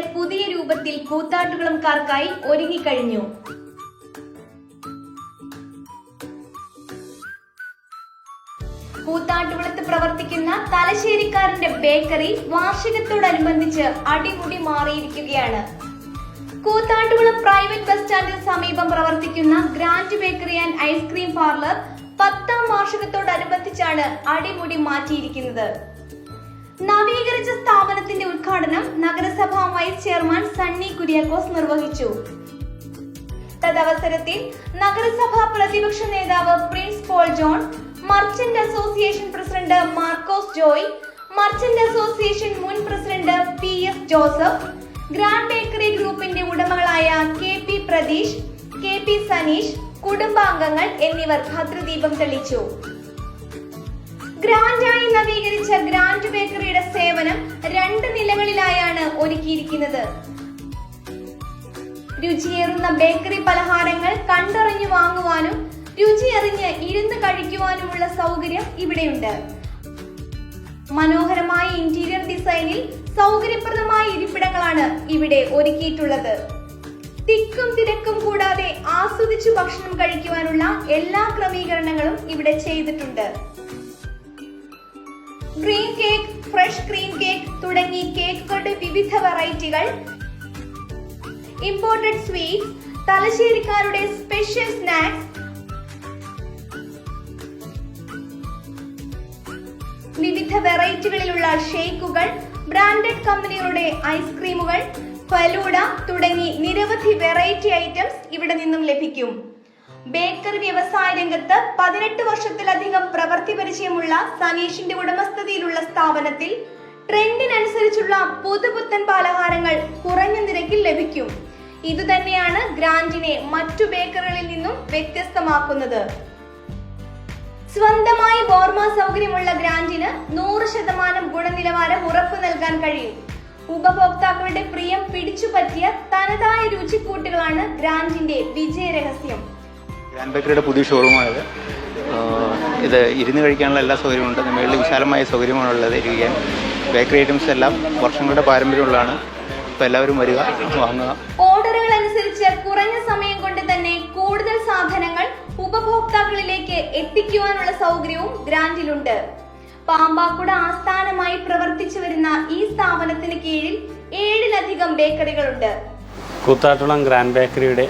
പുതിയ രൂപത്തിൽ കൂത്താട്ടുകുളംകാർക്കായി ഒരുങ്ങിക്കഴിഞ്ഞു. കൂത്താട്ടുകുളത്ത് പ്രവർത്തിക്കുന്ന തലശ്ശേരിക്കാരന്റെ ബേക്കറി വാർഷികത്തോടനുബന്ധിച്ച് അടിമുടി മാറിയിരിക്കുകയാണ്. കൂത്താട്ടുകുളം പ്രൈവറ്റ് ബസ് സ്റ്റാൻഡിന് സമീപം പ്രവർത്തിക്കുന്ന grand bakery and ice cream parlour പത്താം വാർഷികത്തോടനുബന്ധിച്ചാണ് അടിമുടി മാറ്റിയിരിക്കുന്നത്. നവീകരിച്ച സ്ഥാപനത്തിന്റെ ഉദ്ഘാടനം നഗരസഭാ വൈസ് ചെയർമാൻ സണ്ണി കുര്യാക്കോസ് നിർവഹിച്ചു. തദവസരത്തിൽ നഗരസഭാ പ്രതിപക്ഷ നേതാവ് Prince Paul John merchant association president Markose Joy merchant association മുൻ president P S Joseph grand bakery ഗ്രൂപ്പിന്റെ ഉടമകളായ K P Pratheesh K P Saneesh കുടുംബാംഗങ്ങൾ എന്നിവർ ഭദ്രദീപം തെളിച്ചു. ഗ്രാൻഡായി നവീകരിച്ച ഗ്രാൻഡ് ബേക്കറിയുടെ സേവനം രണ്ട് നിലകളിലായാണ് ഒരുക്കിയിരിക്കുന്നത്. രുചിയേറുന്ന ബേക്കറി പലഹാരങ്ങൾ കണ്ടറിഞ്ഞു വാങ്ങുവാനും രുചിയറിഞ്ഞ് ഇരുന്ന് കഴിക്കുവാനുമുള്ള സൗകര്യം ഇവിടെയുണ്ട്. മനോഹരമായ ഇന്റീരിയർ ഡിസൈനിൽ സൗകര്യപ്രദമായ ഇരിപ്പിടങ്ങളാണ് ഇവിടെ ഒരുക്കിയിട്ടുള്ളത്. തിക്കും തിരക്കും കൂടാതെ ആസ്വദിച്ചു ഭക്ഷണം കഴിക്കുവാനുള്ള എല്ലാ ക്രമീകരണങ്ങളും ഇവിടെ ചെയ്തിട്ടുണ്ട്. Green cake fresh cream cake തുടങ്ങി കേക്കുകളുടെ വിവിധ വെറൈറ്റികൾ ഇമ്പോർട്ടഡ് സ്വീറ്റ്സ് തലശ്ശേരിക്കാരുടെ സ്പെഷ്യൽ സ്നാക്സ് വിവിധ വെറൈറ്റികളിലുള്ള ഷേക്കുകൾ ബ്രാൻഡഡ് കമ്പനികളുടെ ഐസ്ക്രീമുകൾ ഫലൂഡ തുടങ്ങി നിരവധി വെറൈറ്റി ഐറ്റംസ് ഇവിടെ നിന്നും ലഭിക്കും. ബേക്കറി വ്യവസായ രംഗത്ത് പതിനെട്ട് വർഷത്തിലധികം പ്രവൃത്തി പരിചയമുള്ള സനീഷിന്റെ ഉടമസ്ഥതയിലുള്ള സ്ഥാപനത്തിൽ ട്രെൻഡിനനുസരിച്ചുള്ള പുതുപുത്തൻ പലഹാരങ്ങൾ കുറഞ്ഞ നിരക്കിൽ ലഭിക്കും. ഇതുതന്നെയാണ് ഗ്രാൻഡിനെ മറ്റു ബേക്കറികളിൽ നിന്നും വ്യത്യസ്തമാക്കുന്നത്. സ്വന്തമായി ബോർമ സൗകര്യമുള്ള ഗ്രാൻഡിന് നൂറ് ശതമാനം ഗുണനിലവാരം ഉറപ്പു നൽകാൻ കഴിയും. ഉപഭോക്താക്കളുടെ പ്രിയം പിടിച്ചുപറ്റിയ തനതായ രുചിക്കൂട്ടുകളാണ് ഗ്രാൻഡിന്റെ വിജയ രഹസ്യം ഗ്രാൻഡ് ബേക്കറിയുടെ പുതിയ ഷോറൂമാണിത്. ഇത് ഇരുന്ന് കഴിക്കാനുള്ള എല്ലാ സൗകര്യവും ഉണ്ട് നമ്മളിൽ വിശാലമായ സൗകര്യമാണുള്ളത് ഇരിക്കാൻ ബേക്കറി ഐറ്റംസ് എല്ലാം വർഷങ്ങളുടെ പാരമ്പര്യമുള്ളതാണ്. അപ്പോൾ എല്ലാവരും വരിക വാങ്ങുക. ഓർഡറുകൾ അനുസരിച്ച് കുറഞ്ഞ സമയം കൊണ്ട് തന്നെ കൂടുതൽ സാധനങ്ങൾ ഉപഭോക്താക്കളിലേക്ക് എത്തിക്കുവാനുള്ള സൗകര്യവും ഗ്രാൻഡിലുണ്ട്. പാമ്പാക്കുട ആസ്ഥാനമായി പ്രവർത്തിച്ചു വരുന്ന ഈ സ്ഥാപനത്തിന് കീഴിൽ ഏഴിലധികം ബേക്കറികളുണ്ട്. കൂത്താട്ടുളം ഗ്രാൻഡ് ബേക്കറിയുടെ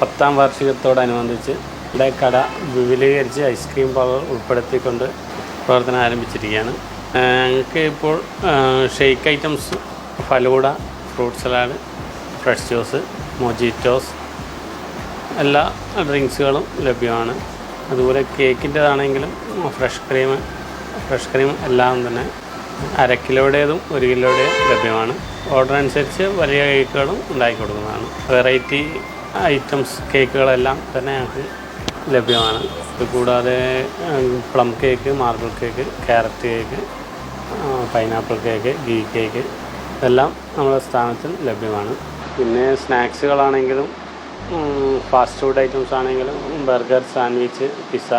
പത്താം വാർഷികത്തോടനുബന്ധിച്ച് ഇവിടെ കട വിപുലീകരിച്ച് ഐസ്ക്രീം പാർലർ ഉൾപ്പെടുത്തിക്കൊണ്ട് പ്രവർത്തനം ആരംഭിച്ചിരിക്കുകയാണ്. ഞങ്ങൾക്ക് ഇപ്പോൾ shake items falooda fruit salad fresh juice mojitos എല്ലാ ഡ്രിങ്ക്സുകളും ലഭ്യമാണ്. അതുപോലെ കേക്കിന്റെതാണെങ്കിലും ഫ്രഷ് ക്രീം ഫ്രഷ് ക്രീം എല്ലാം തന്നെ അര കിലോയുടേതും ഒരു കിലോയുടെയും ലഭ്യമാണ്. ഓർഡർ അനുസരിച്ച് വലിയ കേക്കുകളും ഉണ്ടാക്കി കൊടുക്കുന്നതാണ്. വെറൈറ്റി ഐറ്റംസ് കേക്കുകളെല്ലാം തന്നെ ഞങ്ങൾക്ക് ലഭ്യമാണ്. ഇത് കൂടാതെ plum cake marble cake carrot cake pineapple cake ghee cake ഇതെല്ലാം നമ്മുടെ സ്ഥാനത്തിൽ ലഭ്യമാണ്. പിന്നെ സ്നാക്സുകളാണെങ്കിലും ഫാസ്റ്റ് ഫുഡ് ഐറ്റംസ് ആണെങ്കിലും burger sandwich pizza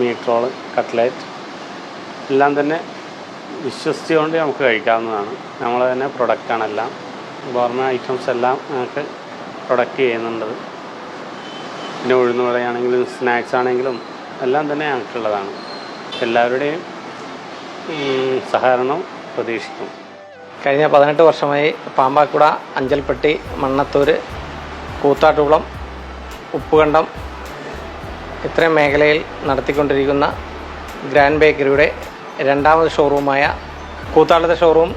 meat roll cutlet എല്ലാം തന്നെ വിശ്വസിച്ചുകൊണ്ട് നമുക്ക് കഴിക്കാവുന്നതാണ്. നമ്മൾ തന്നെ പ്രൊഡക്റ്റാണെല്ലാം. പറഞ്ഞ ഐറ്റംസ് എല്ലാം നമുക്ക് പ്രൊഡക്റ്റ് ചെയ്യുന്നുണ്ട്. പിന്നെ ഉഴുന്ന് വടയാണെങ്കിലും സ്നാക്സ് ആണെങ്കിലും എല്ലാം തന്നെ ഞങ്ങൾക്കുള്ളതാണ്. എല്ലാവരുടെയും സഹകരണം പ്രതീക്ഷിക്കും. കഴിഞ്ഞ പതിനെട്ട് വർഷമായി പാമ്പാക്കുട അഞ്ചൽപ്പെട്ടി മണ്ണത്തൂർ കൂത്താട്ടുകുളം ഉപ്പുകണ്ടം ഇത്രയും മേഖലയിൽ നടത്തിക്കൊണ്ടിരിക്കുന്ന ഗ്രാൻഡ് ബേക്കറിയുടെ രണ്ടാമത് ഷോറൂമായ കൂത്താട്ടത്തെ ഷോറൂം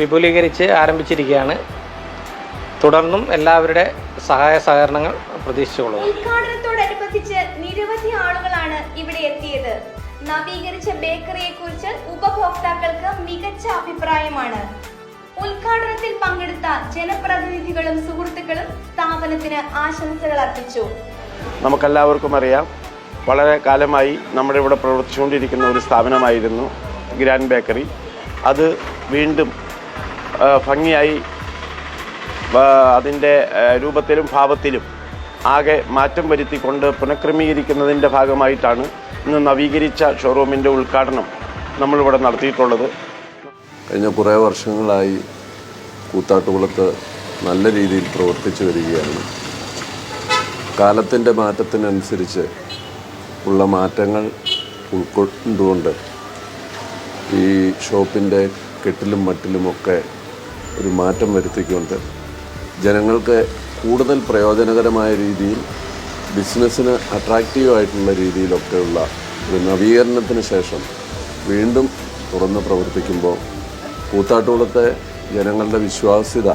വിപുലീകരിച്ച് ആരംഭിച്ചിരിക്കുകയാണ്. തുടർന്നും എല്ലാവരുടെ സഹായ സഹകരണങ്ങൾ പ്രതീക്ഷിച്ചുകൊള്ളുന്നു. ഉദ്ഘാടനത്തോടനുബന്ധിച്ച് നിരവധി ആളുകളാണ് ഇവിടെ എത്തിയത്. നവീകരിച്ച ബേക്കറിയെ കുറിച്ച് ഉപഭോക്താക്കൾക്ക് മികച്ച അഭിപ്രായമാണ്. ഉദ്ഘാടനത്തിൽ പങ്കെടുത്ത ജനപ്രതിനിധികളും സുഹൃത്തുക്കളും സ്ഥാപനത്തിന് ആശംസകൾ അർപ്പിച്ചു. നമുക്കെല്ലാവർക്കും അറിയാം വളരെ കാലമായി നമ്മുടെ ഇവിടെ പ്രവർത്തിച്ചുകൊണ്ടിരിക്കുന്ന ഒരു സ്ഥാപനമായിരുന്നു ഗ്രാൻഡ് ബേക്കറി. അത് വീണ്ടും ഭംഗിയായി അതിന്റെ രൂപത്തിലും ഭാവത്തിലും ആകെ മാറ്റം വരുത്തിക്കൊണ്ട് പുനഃക്രമീകരിക്കുന്നതിന്റെ ഭാഗമായിട്ടാണ് ഇന്ന് നവീകരിച്ച ഷോറൂമിന്റെ ഉദ്ഘാടനം നമ്മളിവിടെ നടത്തിയിട്ടുള്ളത്. കഴിഞ്ഞ കുറേ വർഷങ്ങളായി കൂത്താട്ടുകുളത്ത് നല്ല രീതിയിൽ പ്രവർത്തിച്ചു വരികയാണ്. കാലത്തിന്റെ മാറ്റത്തിനനുസരിച്ച് ഉള്ള മാറ്റങ്ങൾ ഉൾക്കൊണ്ടുകൊണ്ട് ഈ ഷോപ്പിന്റെ കെട്ടിലും മട്ടിലുമൊക്കെ ഒരു മാറ്റം വരുത്തിക്കൊണ്ട് ജനങ്ങൾക്ക് കൂടുതൽ പ്രയോജനകരമായ രീതിയിൽ ബിസിനസ്സിന് അട്രാക്റ്റീവായിട്ടുള്ള രീതിയിലൊക്കെയുള്ള ഒരു നവീകരണത്തിന് ശേഷം വീണ്ടും തുറന്ന് പ്രവർത്തിക്കുമ്പോൾ കൂത്താട്ടുകുളത്തെ ജനങ്ങളുടെ വിശ്വാസ്യത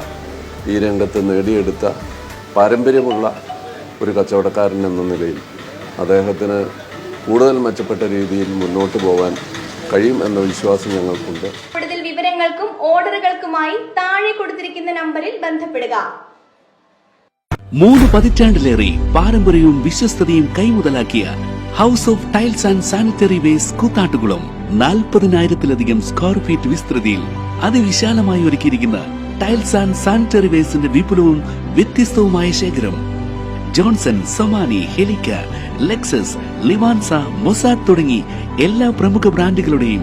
ഈ രംഗത്ത് നേടിയെടുത്ത പാരമ്പര്യമുള്ള ഒരു കച്ചവടക്കാരൻ എന്ന നിലയിൽ അദ്ദേഹത്തിന് കൂടുതൽ മെച്ചപ്പെട്ട രീതിയിൽ മുന്നോട്ട് പോകാൻ കഴിയും എന്ന വിശ്വാസം ഞങ്ങൾക്കുണ്ട്. വിവരങ്ങൾക്കും ഓർഡറുകൾക്കുമായി താഴെ കൊടുത്തിരിക്കുന്ന നമ്പറിൽ ബന്ധപ്പെടുക. മൂന്ന് പതിറ്റാണ്ടിലേറെ പാരമ്പര്യവും വിശ്വസ്തയും കൈമുതലാക്കിയ house of tiles and sanitary waste Koothattukulam നാൽപ്പതിനായിരത്തിലധികം സ്ക്വയർ ഫീറ്റ് വിസ്തൃതിയിൽ അതിവിശാലമായി ഒരുക്കിയിരിക്കുന്ന ടൈൽസ് ആൻഡ് സാനിറ്ററി വേസ്റ്റിന്റെ വിപുലവും വ്യത്യസ്തവുമായ ശേഖരം. ജോൺസൺ സൊമാനി ഹെലിക്ക ലെക്സസ് ലിവാൻസ മൊസാഡ് തുടങ്ങി എല്ലാ പ്രമുഖ ബ്രാൻഡുകളുടെയും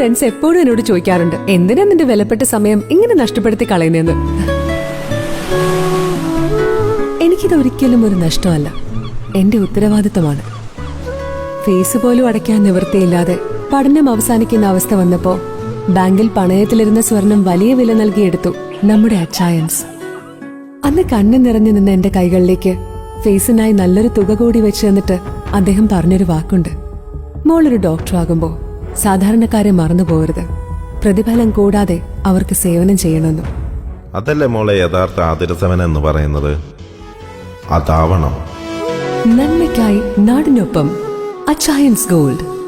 friends എപ്പോഴും എന്നോട് ചോദിക്കാറുണ്ട് എന്തിനാ നിന്റെ വിലപ്പെട്ട സമയം ഇങ്ങനെ നഷ്ടപ്പെടുത്തി കളയുന്നതെന്ന്? എനിക്കിത് ഒരിക്കലും ഒരു നഷ്ടമല്ല. എന്റെ ഉത്തരവാദിത്തമാണ് ഫീസ് പോലും അടയ്ക്കാൻ നിവൃത്തിയില്ലാതെ പഠനം അവസാനിക്കുന്ന അവസ്ഥ വന്നപ്പോ ബാങ്കിൽ പണയത്തിലിരുന്ന സ്വർണം വലിയ വില നൽകിയെടുത്തു നമ്മുടെ അച്ചായൻസ്. അന്ന് കണ്ണു നിറഞ്ഞു നിന്ന എന്റെ കൈകളിലേക്ക് ഫേസിനായി നല്ലൊരു തുക കൂടി വെച്ച് തന്നിട്ട് അദ്ദേഹം പറഞ്ഞൊരു വാക്കുണ്ട്. മോളൊരു ഡോക്ടറാകുമ്പോ സാധാരണക്കാരെ മറന്നു പോകരുത്. പ്രതിഫലം കൂടാതെ അവർക്ക് സേവനം ചെയ്യണമെന്നും. അതല്ലേ മോളെ യഥാർത്ഥ ആതിരസവൻ എന്ന് പറയുന്നത്? അതാവണം. നന്മയ്ക്കായി നാടിനൊപ്പം അച്ചായൻസ് ഗോൾഡ്.